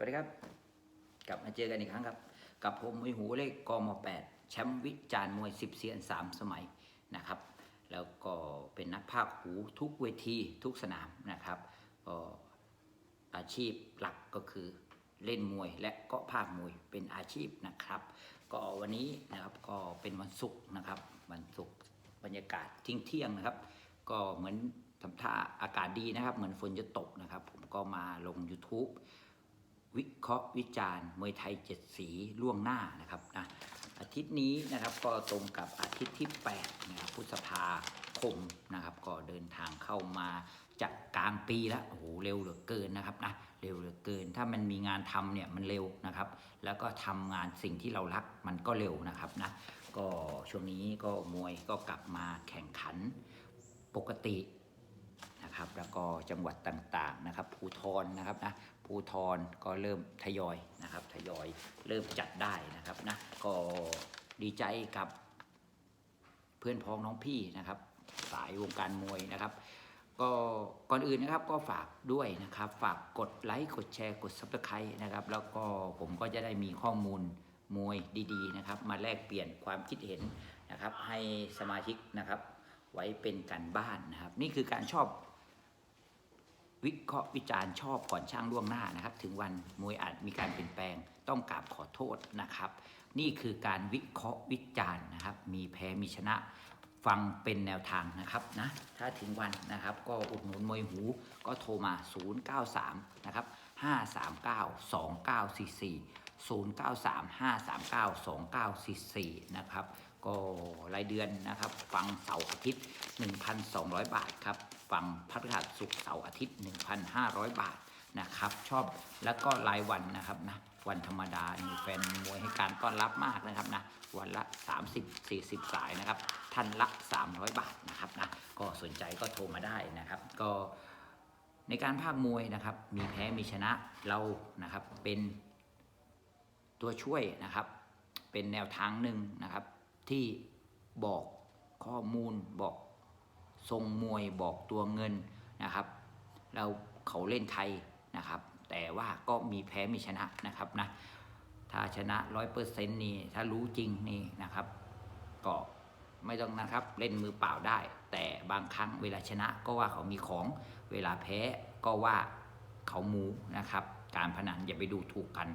วัสดีครับ กลับมาเจอกันอีกครั้งครับ กับผมมวยหูเลขกม8แชมป์วิจารณ์มวย10เซียน3สมัยนะครับ แล้วก็เป็นนักภาคหูทุกเวทีทุกสนามนะครับก็อาชีพหลักก็คือเล่นมวยและก็ภาคมวยเป็นอาชีพนะครับ ก็วันนี้นะครับก็เป็นวันศุกร์นะครับวันศุกร์บรรยากาศทิ้งเที่ยงนะครับ ก็เหมือนทำท่าอากาศดีนะครับ เหมือนฝนจะตกนะครับ ผมก็มาลง YouTube วิเคราะห์วิจารณ์มวยไทยเจ็ดสีล่วงหน้านะครับนะอาทิตย์นี้นะครับก็ตรงกับอาทิตย์ที่8นะครับพฤษภาคมนะครับ ก็เดินทางเข้ามาจะกลางปีแล้วโอ้โหเร็วเหลือเกินนะครับนะเร็วเหลือเกิน ถ้ามันมีงานทำเนี่ยมันเร็วนะครับ แล้วก็ทำงานสิ่งที่เรารักมันก็เร็วนะครับนะก็ช่วงนี้ก็มวยก็กลับมาแข่งขันปกตินะครับ แล้วก็จังหวัดต่างๆนะครับภูทรนะครับนะ ภูทรก็เริ่มทยอยนะครับทยอยเริ่มจัดได้นะครับนะก็ดีใจกับเพื่อนพ้องน้องพี่นะครับ สายวงการมวยนะครับ ก็ก่อนอื่นนะครับก็ฝากด้วยนะครับ ฝากกดไลค์กดแชร์กด subscribe นะครับ แล้วก็ผมก็จะได้มีข้อมูลมวยดีๆนะครับ มาแลกเปลี่ยนความคิดเห็นนะครับ ให้สมาชิกนะครับ ไว้เป็นการบ้านนะครับ นี่คือการชอบ วิเคราะห์วิจารณ์ชอบก่อนช่างล่วงหน้านะครับ ถึงวันมวยอาจมีการเปลี่ยนแปลงต้องกราบขอโทษนะครับ นี่คือการวิเคราะห์วิจารณ์นะครับ มีแพ้มีชนะฟังเป็นแนวทางนะครับนะถ้าถึงวันนะครับ ก็อุดหนุนมวยหูก็โทรมา 093 นะครับ 539 2944 093 539 2944 นะครับ ก็รายเดือนนะครับ ฟังเสาร์อาทิตย์ 1,200 บาทครับ ฟังพฤหัสศุกร์เสาร์อาทิตย์ 1,500 บาทนะครับ ชอบแล้วก็รายวันนะครับนะวันธรรมดานี่แฟนมวยให้การต้อนรับมากนะครับนะวันละ 30-40 สายนะครับท่านละ 300 บาทนะครับนะก็สนใจก็โทรมาได้นะครับก็ในการภาคมวยนะครับ มีแพ้มีชนะเรานะครับ เป็นตัวช่วยนะครับ เป็นแนวทางหนึ่งนะครับ ที่บอกข้อมูลบอก ทรงมวยบอกตัวเงินนะครับ เราเขาเล่นไทยนะครับ แต่ว่าก็มีแพ้มีชนะนะครับนะถ้าชนะร้อยเปอร์เซ็นต์นี่ถ้ารู้จริงนี่นะครับ ก็ไม่ต้องนะครับเล่นมือเปล่าได้ แต่บางครั้งเวลาชนะก็ว่าเขามีของเวลาแพ้ก็ว่าเขาหมูนะครับ การพนันอย่าไปดูถูกกัน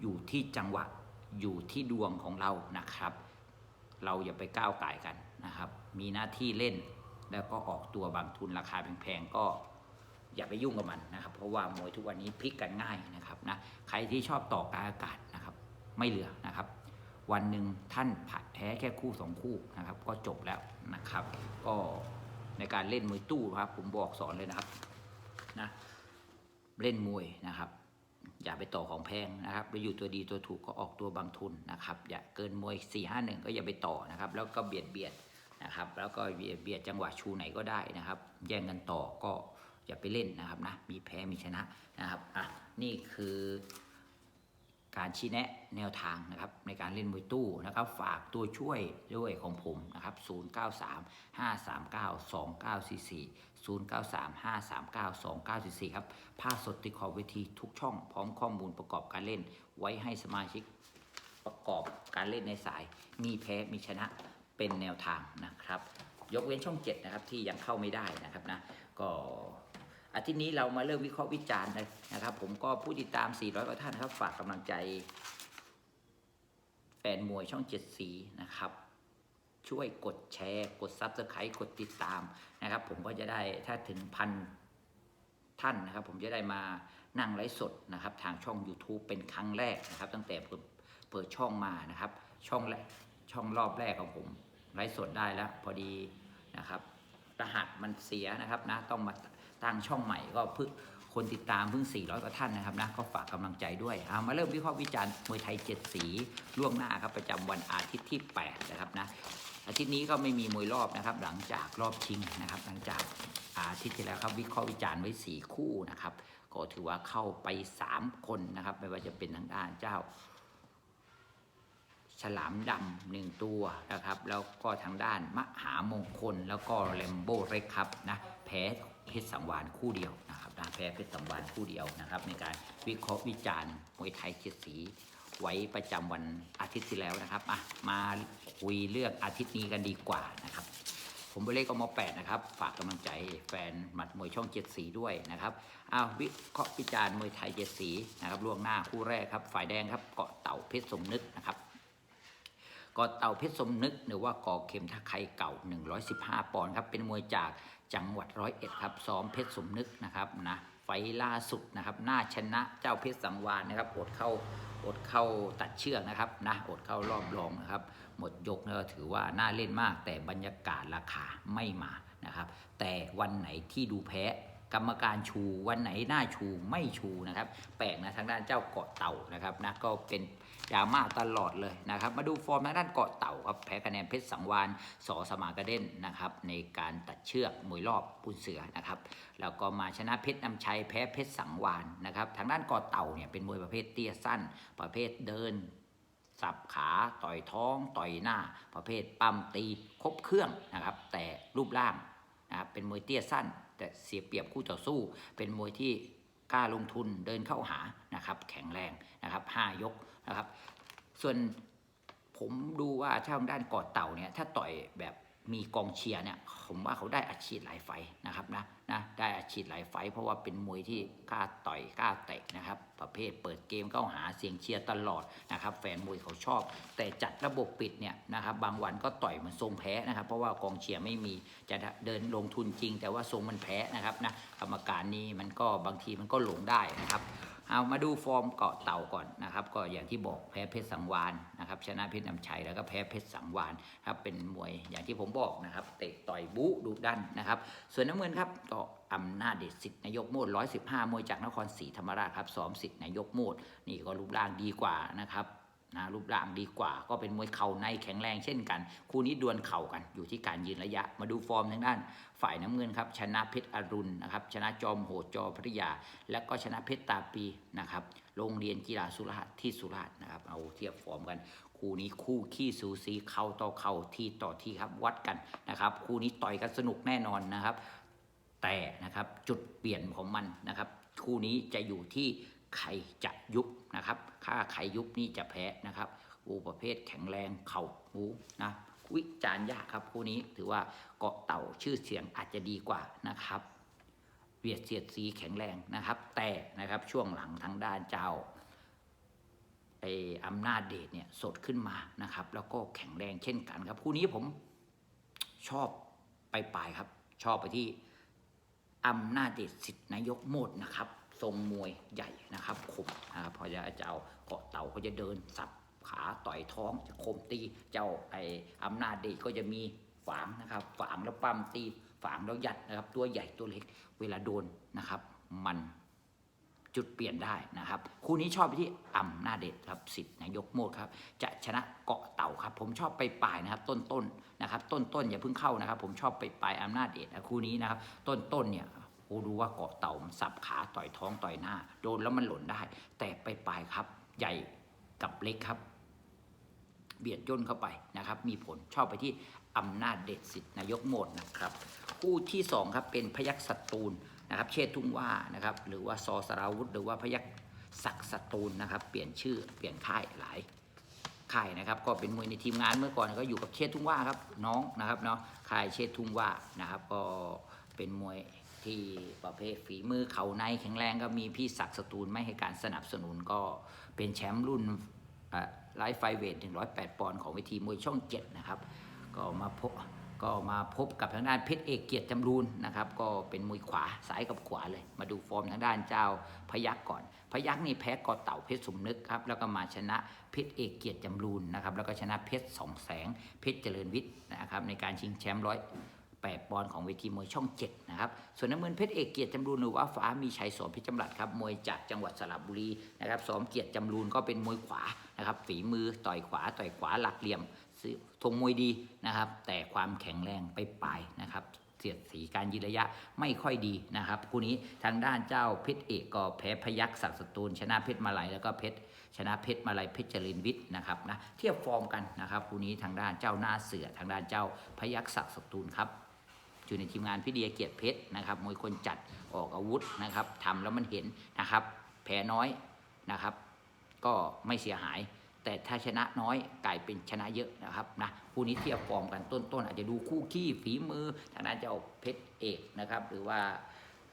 อยู่ที่จังหวะอยู่ที่ดวงของเรานะครับ เราอย่าไปก้าวไก่กันนะครับ มีหน้าที่เล่น แล้วก็ออกตัวบางทุนราคาแพงๆก็อย่าไปยุ่งกับมันนะครับ เพราะว่ามวยทุกวันนี้พลิกกันง่ายนะครับนะใครที่ชอบต่อกลารอากาศนะครับ ไม่เหลือนะครับ วันหนึ่งท่านแพ้แค่คู่สองคู่นะครับ ก็จบแล้วนะครับ ก็ในการเล่นมวยตู้ครับผมบอกสอนเลยนะครับนะเล่นมวยนะครับ อย่าไปต่อของแพงนะครับไปอยู่ตัวดีตัวถูกก็ออกตัวบางทุนนะครับ อย่าเกินมวย4ี่ห้าหนึ่งก็อย่าไปต่อนะครับ แล้วก็เบียดเบียด นะครับ แล้วก็เบียดจังหวะชูไหนก็ได้นะครับ แย่งกันต่อก็อย่าไปเล่นนะครับนะมีแพ้มีชนะนะครับอะนี่คือการชี้แนะแนวทางนะครับในการเล่นมวยตู้นะครับ ฝากตัวช่วยด้วยของผมนะครับ 093 539 2944 093 539 2944 ครับภาพสดติดขอบเวทีทุกช่อง พร้อมข้อมูลประกอบการเล่น ไว้ให้สมาชิกประกอบการเล่นในสาย มีแพ้มีชนะ เป็นแนวทางนะครับ ยกเว้นช่อง7นะครับที่ยังเข้าไม่ได้นะครับนะก็อาทิตย์นี้เรามาเริ่มวิเคราะห์วิจารณ์นะครับ ผมก็ผู้ติดตาม 400กว่าท่านครับฝากกำลังใจแฟนมวยช่องเจ็ดสีนะครับ ช่วยกดแชร์ กดซับสไครต์กดติดตามนะครับ ผมก็จะได้ถ้าถึงพันท่านนะครับ ผมจะได้มานั่งไลฟ์สดนะครับ ทางช่อง YouTube เป็นครั้งแรกนะครับ ตั้งแต่เปิดเปิดช่องมานะครับ ช่องแรกช่องรอบแรกของผม ไลฟ์สดได้แล้วพอดีนะครับรหัสมันเสียนะครับนะต้องมาตั้งช่องใหม่ก็เพิ่งคนติดตามเพิ่ง 400 กว่าท่านนะครับนะก็ฝากกำลังใจด้วยเอามาเริ่มวิเคราะห์วิจารณ์มวยไทย 7 สีล่วงหน้าครับประจำวันอาทิตย์ที่ 8 นะครับนะอาทิตย์นี้ก็ไม่มีมวยรอบนะครับ หลังจากรอบชิงนะครับ หลังจากอาทิตย์ที่แล้วครับวิเคราะห์วิจารณ์ไว้ 4 คู่นะครับก็ถือว่าเข้าไป 3 คนนะครับ ไม่ว่าจะเป็นทางด้านเจ้า ฉลามดำหนึ่งตัวนะครับ แล้วก็ทางด้านมหามงคลแล้วก็แลมโบ้เร็กครับนะแพ้เพชรสังวานคู่เดียวนะครับนะแพ้เพชรสังวานคู่เดียวนะครับ ในการวิเคราะห์วิจารณ์มวยไทยเจ็ดสีไว้ประจำวันอาทิตย์ที่แล้วนะครับอะมาคุยเรื่องอาทิตย์นี้กันดีกว่านะครับ ผมเบลเล่กมแปดนะครับ ฝากกำลังใจแฟนหมัดมวยช่องเจ็ดสีด้วยนะครับอ้าววิเคราะห์วิจารณ์มวยไทยเจ็ดสีนะครับล่วงหน้าคู่แรกครับ ฝ่ายแดงครับเกาะเต่าเพชรสมนึกนะครับ กาะเต่าเพชรสมนึกหรือว่ากอเข็มทะไคเก่า 115 ปอนด์ครับ เป็นมวยจากจังหวัดร้อยเอ็ดครับ ซ้อมเพชรสมนึกนะครับนะ ไฟล่าสุดนะครับน่าชนะเจ้าเพชรสังวานนะครับ อดเข้า อดเข้าตัดเชือกนะครับนะ อดเข้ารอบรองนะครับ หมดยกเนี่ยถือว่าน่าเล่นมาก แต่บรรยากาศราคาไม่มานะครับ แต่วันไหนที่ดูแพ้ กรรมการชูวันไหนหน้าชูไม่ชูนะครับ แปลกนะทางด้านเจ้าเกาะเต่านะครับนะก็เป็นดราม่าตลอดเลยนะครับ มาดูฟอร์มทางด้านเกาะเต่าครับแพ้คะแนนเพชรสังวานสอสมากระเด้นนะครับ ในการตัดเชือกมวยรอบปูนเสือนะครับแล้วก็มาชนะเพชรนำชัยแพ้เพชรสังวานนะครับ ทางด้านเกาะเต่าเนี่ยเป็นมวยประเภทเตี้ยสั้น ประเภทเดินสับขาต่อยท้องต่อยหน้า ประเภทปั้มตีครบเครื่องนะครับ แต่รูปร่างนะครับเป็นมวยเตี้ยสั้น แต่เสียเปรียบคู่ต่อสู้ เป็นมวยที่กล้าลงทุนเดินเข้าหานะครับ แข็งแรงนะครับห้ายกนะครับ ส่วนผมดูว่าทางด้านกอดเต่าเนี่ยถ้าต่อยแบบ มีกองเชียร์เนี่ยผมว่าเขาได้อัดฉีดหลายไฟนะครับนะนะได้อัดฉีดหลายไฟ เพราะว่าเป็นมวยที่กล้าต่อยกล้าเตะนะครับ ประเภทเปิดเกมเข้าหาเสียงเชียร์ตลอดนะครับ แฟนมวยเขาชอบ แต่จัดระบบปิดเนี่ยนะครับ บางวันก็ต่อยเหมันทรงแพ้นะครับ เพราะว่ากองเชียร์ไม่มีจะเดินลงทุนจริง แต่ว่าทรงมันแพ้นะครับนะกรรมการนี้มันก็บางทีมันก็หลงได้นะครับ เอามาดูฟอร์มเกาะเต่าก่อนนะครับ ก็อย่างที่บอกแพ้เพชรสังวานนะครับ ชนะเพชรนำชัยแล้วก็แพ้เพชรสังวานครับเป็นมวยอย่างที่ผมบอกนะครับเตะต่อยบู๊ดุดันนะครับ ส่วนน้ำเงินครับก็อำนาจเดชสิทธิ์นายกโมด115 มวยจากนครศรีธรรมราชครับซ้อมสิทธิ์นายกโมดนี่ก็รูปร่างดีกว่านะครับ นะรูปร่างดีกว่า ก็เป็นมวยเข่าในแข็งแรงเช่นกัน คู่นี้ดวลเข่ากันอยู่ที่การยืนระยะ มาดูฟอร์มทางด้าน ฝ่ายน้ำเงินครับ ชนะเพชรอรุณนะครับ ชนะจอมโหดจอพัทยา และก็ชนะเพชรตาปีนะครับ โรงเรียนกีฬาสุราษฎร์ที่สุราษฎร์นะครับ เอาเทียบฟอร์มกัน คู่นี้คู่ขี้สูสีเข่าต่อเข่าทีต่อทีครับวัดกันนะครับ คู่นี้ต่อยกันสนุกแน่นอนนะครับ แต่นะครับจุดเปลี่ยนของมันนะครับ คู่นี้จะอยู่ที่ ใครจะยุบนะครับถ้าใครยุบนี่จะแพ้นะครับอูประเภทแข็งแรงเข่าหูนะวิจารณ์ยากครับคู่นี้ถือว่าเกาะเต่าชื่อเสียงอาจจะดีกว่านะครับเวียดเสียดสีแข็งแรงนะครับ แต่นะครับช่วงหลังทางด้านเจ้าไออำนาจเดชเนี่ยสดขึ้นมานะครับ แล้วก็แข็งแรงเช่นกันครับ คู่นี้ผมชอบไปปลายครับ ชอบไปที่อำนาจเดชสิทธินายกโมดนะครับ ทรงมวยใหญ่นะครับคมนะครับพอจะจะเอาเกาะเต่าเขาจะเดินสับขาต่อยท้องจะคมตีเจ้าไออำนาจเดชก็จะมีฝางนะครับฝางแล้วปั้มตีฝางแล้วยัดนะครับ ตัวใหญ่ตัวเล็กเวลาโดนนะครับ มันจุดเปลี่ยนได้นะครับ คู่นี้ชอบไปที่อ่ำนาจเด็ดครับสิทธิ์นายกโมดครับ จะชนะเกาะเต่าครับ ผมชอบไปปลายนะครับ ต้นๆนนะครับ ต้นๆอย่าเพิ่งเข้านะครับ ผมชอบไปปลายอำนาจเดชนะคู่นี้นะครับ ต้นๆเนี่ย โอ้ดูว่าเกาะเต่ามันสับขาต่อยท้องต่อยหน้า โดนแล้วมันหล่นได้ แต่ไปปลายครับ ใหญ่กับเล็กครับ เบียดย่นเข้าไปนะครับ มีผลชอบไปที่อำนาจเด็ดสิทธิ์นายกโหมดนะครับ คู่ที่สองครับเป็นพยัคฆ์ศัตรูนนะครับ เชษทุ่งว่านะครับ หรือว่าซอสราวุธ หรือว่าพยัคฆ์ศักศัตรูนนะครับ เปลี่ยนชื่อเปลี่ยนค่ายหลายค่ายนะครับ ก็เป็นมวยในทีมงานเมื่อก่อนก็อยู่กับเชษทุ่งว่าครับน้องนะครับเนาะค่ายเชษทุ่งว่านะครับ ก็เป็นมวย ที่ประเภทฝีมือเขาในแข็งแรงก็มีพี่ศักดิ์สตูลไม่ให้การสนับสนุนก็เป็นแชมป์รุ่นไลฟ์ไฟเวท 108 ปอนด์ของเวทีมวยช่องเจ็ดนะครับ ก็มาพบก็มาพบกับทางด้านเพชรเอกเกียรติจำรูนนะครับ ก็เป็นมวยขวาซ้ายกับขวาเลย มาดูฟอร์มทางด้านเจ้าพยักก่อน พยักนี่แพ้กอเต่าเพชรสมนึกครับแล้วก็มาชนะเพชรเอกเกียรติจำรูนนะครับแล้วก็ชนะเพชรสองแสงเพชรเจริญวิทย์นะครับในการชิงแชมป์ร้อย แปดปอนด์ของเวทีมวยช่องเจ็ดนะครับ ส่วนน้ำเงินเพชรเอกเกียรติจำรูนหรือว่าฟ้ามีชัยสอนเพชรจำรัดครับมวยจากจังหวัดสระบุรีนะครับสอมเกียรติจำรูนก็เป็นมวยขวานะครับฝีมือต่อยขวาต่อยขวาหลักเหลี่ยมทงมวยดีนะครับ แต่ความแข็งแรงไปปลายนะครับเสียดสีการยืนระยะไม่ค่อยดีนะครับคู่นี้ทางด้านเจ้าเพชรเอกก็แพ้พยักษ์ศักดิ์สตูลชนะเพชรมาลัยแล้วก็เพชรชนะเพชรมาลัยเพชรจริญวิทย์นะครับนะเทียบฟอร์มกันนะครับคู่นี้ทางด้านเจ้าหน้าเสือทางด้านเจ้าพยักษ์ศักดิ์สตูลครับ อยู่ในทีมงานพี่เดียเกียรติเพชรนะครับมวยคนจัดออกอาวุธนะครับทำแล้วมันเห็นนะครับ แพ้น้อยนะครับ ก็ไม่เสียหาย แต่ถ้าชนะน้อยกลายเป็นชนะเยอะนะครับนะคู่นี้เทียบฟอร์มกันต้นๆอาจจะดูคู่ขี้ฝีมือทางด้านเจ้าเพชรเอกนะครับ หรือว่า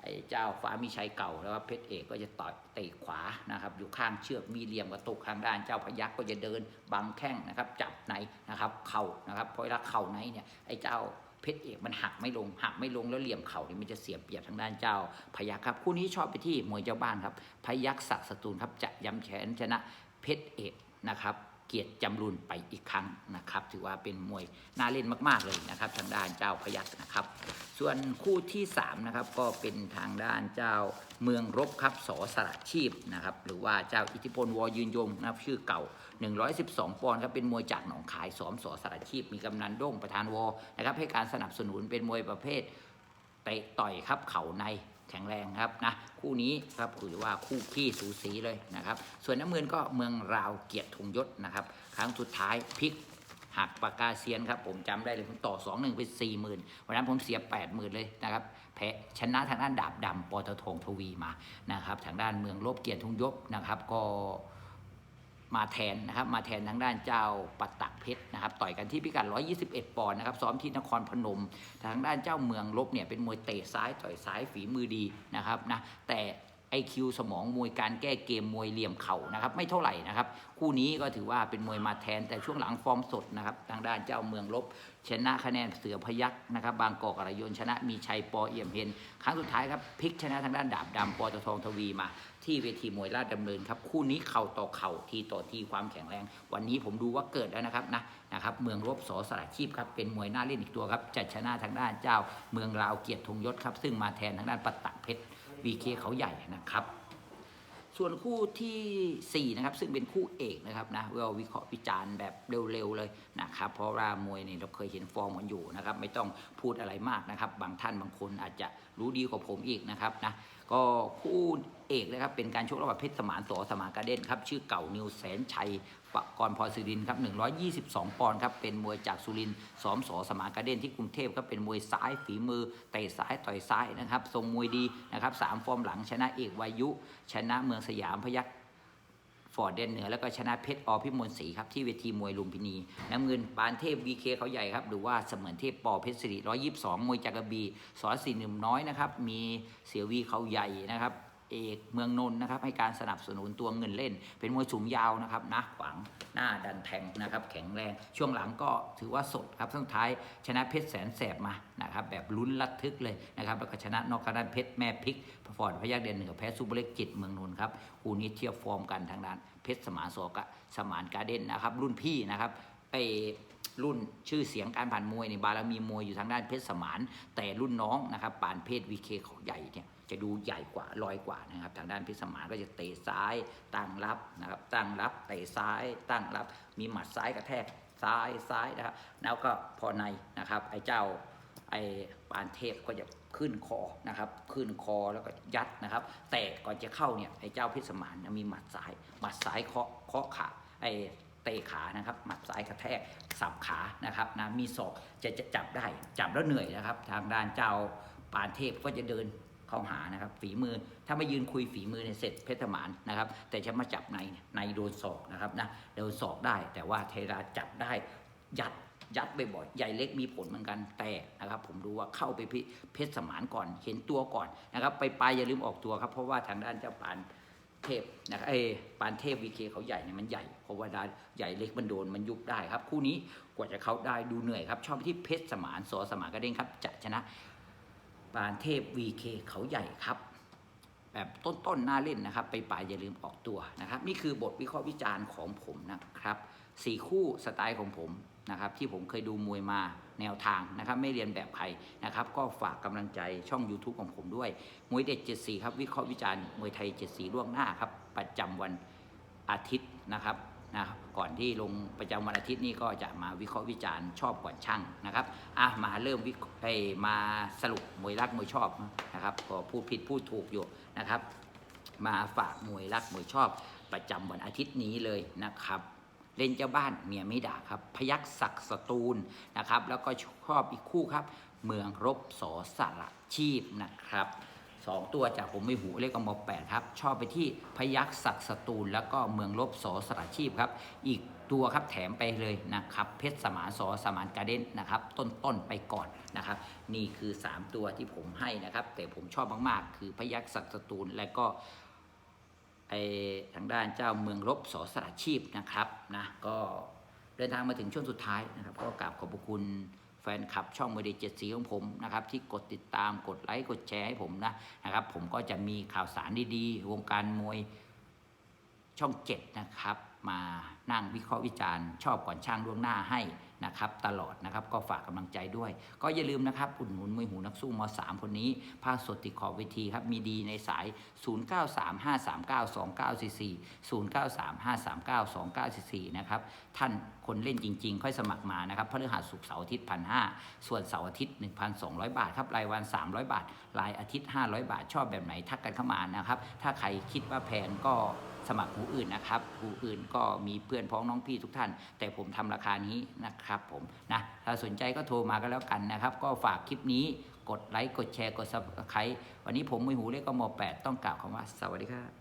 ไอ้เจ้าฟ้ามีชัยเก่าแล้วว่าเพชรเอกก็จะต่อยเตะขวานะครับ อยู่ข้างเชือกมีเหลี่ยมกระตุกทางด้านเจ้าพยักก็จะเดินบังแข้งนะครับ จับในนะครับ เข่านะครับเพราะเวลาเข่าในเนี่ยไอ้เจ้า เพชรเอกมันหักไม่ลงหักไม่ลงแล้วเหลี่ยมเข่านี่มันจะเสียเปรียบทางด้านเจ้า พยักครับคู่นี้ชอบไปที่มวยเจ้าบ้านครับ พยักศักดิ์สตูลครับจะย้ำแขนชนะเพชรเอกนะครับ เกียรติจำรุนไปอีกครั้งนะครับ ถือว่าเป็นมวยน่าเล่นมาก ๆ เลยนะครับ ทางด้านเจ้าพยัคนะครับ ส่วนคู่ที่3นะครับก็เป็นทางด้านเจ้าเมืองรบครับสอสระชีพนะครับหรือว่าเจ้าอิทธิพลวอยืนยงนะครับชื่อเก่า 112 ปอนด์ครับเป็นมวยจากหนองคายสอมสอสระชีพ มีกำนันด้งประธานวอนะครับให้การสนับสนุนเป็นมวยประเภทเตะต่อยครับเข่าใน แข็งแรงครับนะคู่นี้ครับถือว่าคู่ขี้สูสีเลยนะครับ ส่วนน้ำเงินก็เมืองราวเกียรติธงยศนะครับ ครั้งสุดท้ายพลิกหักปากกาเซียนครับ ผมจำได้เลยผมต่อ2 1เป็น4 0,000วันนั้นผมเสีย 80,000 เลยนะครับแพ้ชนะทางด้านดาบดำปตทงทวีมานะครับ ทางด้านเมืองลบเกียรติธงยศนะครับก็ มาแทนนะครับมาแทนทางด้านเจ้าปัตตักเพชรนะครับต่อยกันที่พิกัด 121 ปอนด์นะครับซ้อมที่นครพนม ทางด้านเจ้าเมืองลบเนี่ยเป็นมวยเตะซ้ายต่อยซ้ายฝีมือดีนะครับนะแต่ ไอคิวสมองมวยการแก้เกมมวยเหลี่ยมเข่านะครับไม่เท่าไหร่นะครับคู่นี้ก็ถือว่าเป็นมวยมาแทนแต่ช่วงหลังฟอร์มสดนะครับทางด้านเจ้าเมืองลบ ชนะคะแนนเสือพยักษ์นะครับบางกอกอรยนชนะมีชัยปอเอี่ยมเฮนครั้งสุดท้ายครับพลิกชนะทางด้านดาบดำปอตทองทวีมาที่เวทีมวยราชดำเนินครับคู่นี้เข่าต่อเข่าทีต่อทีความแข็งแรง วันนี้ผมดูว่าเกิดแล้วนะครับนะนะครับเมืองรบสอสระชีพครับเป็นมวยน่าเล่นอีกตัวครับจะชนะทางด้านเจ้าเมืองราวเกียรติธงยศครับซึ่งมาแทนทางด้านปัตตะเพชร วีเคเขาใหญ่นะครับ ส่วนคู่ทีสี่ 4 นะครับ ซึ่งเป็นคู่เอกนะครับนะเราวิเคราะห์วิจารณ์แบบเร็วๆเลยนะครับเพราะว่ามวยเนี่ยเราเคยเห็นฟอร์มกันอยู่นะครับ ไม่ต้องพูดอะไรมากนะครับ บางท่านบางคนอาจจะรู้ดีกว่าผมอีกนะครับนะก็คู่เอกนะครับเป็นการชกระหว่างเพชรสมานสอสมานกาเด่นครับชื่อเก่านิวแสนชัยปกรณ์พรสุรินทร์ครับ 122 ปอนด์ครับ เป็นมวยจากสุรินทร์ซ้อมสอสมานการเด่นที่กรุงเทพครับ เป็นมวยซ้ายฝีมือเตะซ้ายต่อยซ้ายนะครับ ทรงมวยดีนะครับสามฟอร์มหลังชนะเอกวายุ ชนะเมืองสยามพยัคฆ์ฟอร์ดเดนเหนือแล้วก็ชนะเพชรอพิมลศรีครับที่เวทีมวยลุมพินี น้ำเงินปานเทพวีเคเขาใหญ่ครับ หรือว่าเสมือนเทพปอเพชรสิริ122 มวยจักกระบี่สอนสีหนุ่มน้อยนะครับ มีเสียวีเขาใหญ่นะครับ เอกเมืองนนท์นะครับให้การสนับสนุนตัวเงินเล่น เป็นมวยสูงยาวนะครับนะขวางหน้าดันแทงนะครับแข็งแรงช่วงหลังก็ถือว่าสดครับสุดท้ายชนะเพชรแสนแสบมานะครับแบบลุ้นระทึกเลยนะครับแล้วก็ชนะนอกกระดานเพชรแม่พริกฟอร์ดพยักเดนเหนือแพ้ซูเปอร์เล็กจิตเมืองนนท์ครับคู่นี้เทียบฟอร์มกันทางด้านเพชรสมานโสกะสมานการเด่นนะครับรุ่นพี่นะครับไอรุ่นชื่อเสียงการผ่านมวยในบารมีมวยอยู่ทางด้านเพชรสมาน แต่รุ่นน้องนะครับปานเพชรวีเคเขาใหญ่เนี่ย จะดูใหญ่กว่าลอยกว่านะครับ ทางด้านพชรสมานก็จะเตะซ้ายตั้งรับนะครับ ตั้งรับเตะซ้ายตั้งรับ มีหมัดซ้ายกระแทกซ้ายซ้ายนะครับ แล้วก็พอในนะครับ ไอ้เจ้าไอ้ปานเทพก็จะขึ้นคอนะครับ ขึ้นคอแล้วก็ยัดนะครับ แต่ก่อนจะเข้าเนี่ยไอ้เจ้าพชรสมานมีหมัดซ้ายหมัดซ้ายเคาะเคาะขาไอ้เตะขานะครับ หมัดซ้ายกระแทกสับขานะครับนะมีศอกจะจะจับได้จับแล้วเหนื่อยนะครับ ทางด้านเจ้าปานเทพก็จะเดิน เข้าหานะครับ ฝีมือถ้าไมายืนคุยฝีมือเนี่ยเสร็จเพชรหมานนะครับ แต่จะมาจับในในโดนศอกนะครับนะโดนศอกได้แต่ว่าเทราจับได้ยัดยัดบ่อยๆใหญ่เล็กมีผลเหมือนกันแต่นะครับ ผมดูว่าเข้าไปเพชรสมานก่อนเห็นตัวก่อนนะครับ ไปปลายอย่าลืมออกตัวครับ เพราะว่าทางด้านเจ้าปานเทพนะครับเอปานเทพวีเคเขาใหญ่เนี่ยมันใหญ่เพราะว่าดาใหญ่เล็กมันโดนมันยุบได้ครับ คู่นี้กว่าจะเข้าได้ดูเหนื่อยครับ ชอบที่เพชรสมานสอสมานกระเด้งครับจะชนะ ปานเทพวีเขาใหญ่ครับ แบบต้นๆน่าเล่นนะครับ ไปปลาอย่าลืมออกตัวนะครับ นี่คือบทวิเคราะห์วิจารณ์ของผมนะครับสี่คู่สไตล์ของผมนะครับ ที่ผมเคยดูมวยมาแนวทางนะครับ ไม่เรียนแบบใครนะครับ ก็ฝากกำลังใจช่อง YouTube ของผมด้วย มวยเด็ด 74 ครับ วิเคราะห์วิจารณ์มวยไทย 74 ล่วงหน้าครับ ประจำวันอาทิตย์นะครับ นะก่อนที่ลงประจำวันอาทิตย์นี้ก็จะมาวิเคราะห์วิจารณ์ชอบก่อนช่างนะครับอะมาเริ่มวิเคราะห์เอ้ยมาสรุปมวยรักมวยชอบนะครับก็พูดผิดพูดถูกอยู่นะครับ มาฝากมวยรักมวยชอบประจำวันอาทิตย์นี้เลยนะครับเล่นเจ้าบ้านเมียไม่ด่าครับ พยักศักสตูลนะครับ แล้วก็ชอบอีกคู่ครับ เมืองรบสอสระชีพนะครับ สองตัวจากผมไม่หูเลขกมแปดครับ ชอบไปที่พยักษ์ศักสตูลแล้วก็เมืองลบสอสระชีพครับ อีกตัวครับแถมไปเลยนะครับเพชรสมานสอสมานการเด้นนะครับ ต้นๆไปก่อนนะครับ นี่คือ 3 ตัวที่ผมให้นะครับ แต่ผมชอบมากๆ คือพยักษ์ศักสตูลและก็ไอทางด้านเจ้าเมืองรบสอสระชีพนะครับนะก็เดินทางมาถึงช่วงสุดท้ายนะครับ ก็กราบขอบคุณ ฟนคลับช่องมวยเดเจ็ดสีของผมนะครับที่กดติดตามกดไลค์กดแชร์ให้ผมนะนะครับ ผมก็จะมีข่าวสารดีๆ วงการมวยช่องเจ็ดนะครับมา นั่งวิเคราะห์วิจารณ์ชอบก่อนช่างล่วงหน้าให้นะครับตลอดนะครับก็ฝากกำลังใจด้วย ก็อย่าลืมนะครับอุดหนุนมวยหูนักสู้ม 3 คนนี้ภาคสดติดขอบเวทีครับมีดีในสาย 0935392944 0935392944นะครับท่านคนเล่นจริง ๆ ค่อยสมัครมานะครับพฤหัสศุกร์เสาร์อาทิตย์พันห้าส่วนเสาร์อาทิตย์ 1,200 บาทครับรายวัน 300 บาท รายอาทิตย์ 500 บาทชอบแบบไหนทักกันเข้ามานะครับถ้าใครคิดว่าแพงก็สมัครหูอื่นนะครับหูอื่นก็มีเพื่อนพ้องน้องพี่ทุกท่าน แต่ผมทำราคานี้นะครับผมนะถ้าสนใจก็โทรมาก็แล้วกันนะครับ ก็ฝากคลิปนี้กดไลค์กดแชร์กดซับสไครต์วันนี้ผมมือหูเล็กก็มอแปดต้องกล่าวคำว่า สวัสดีครับ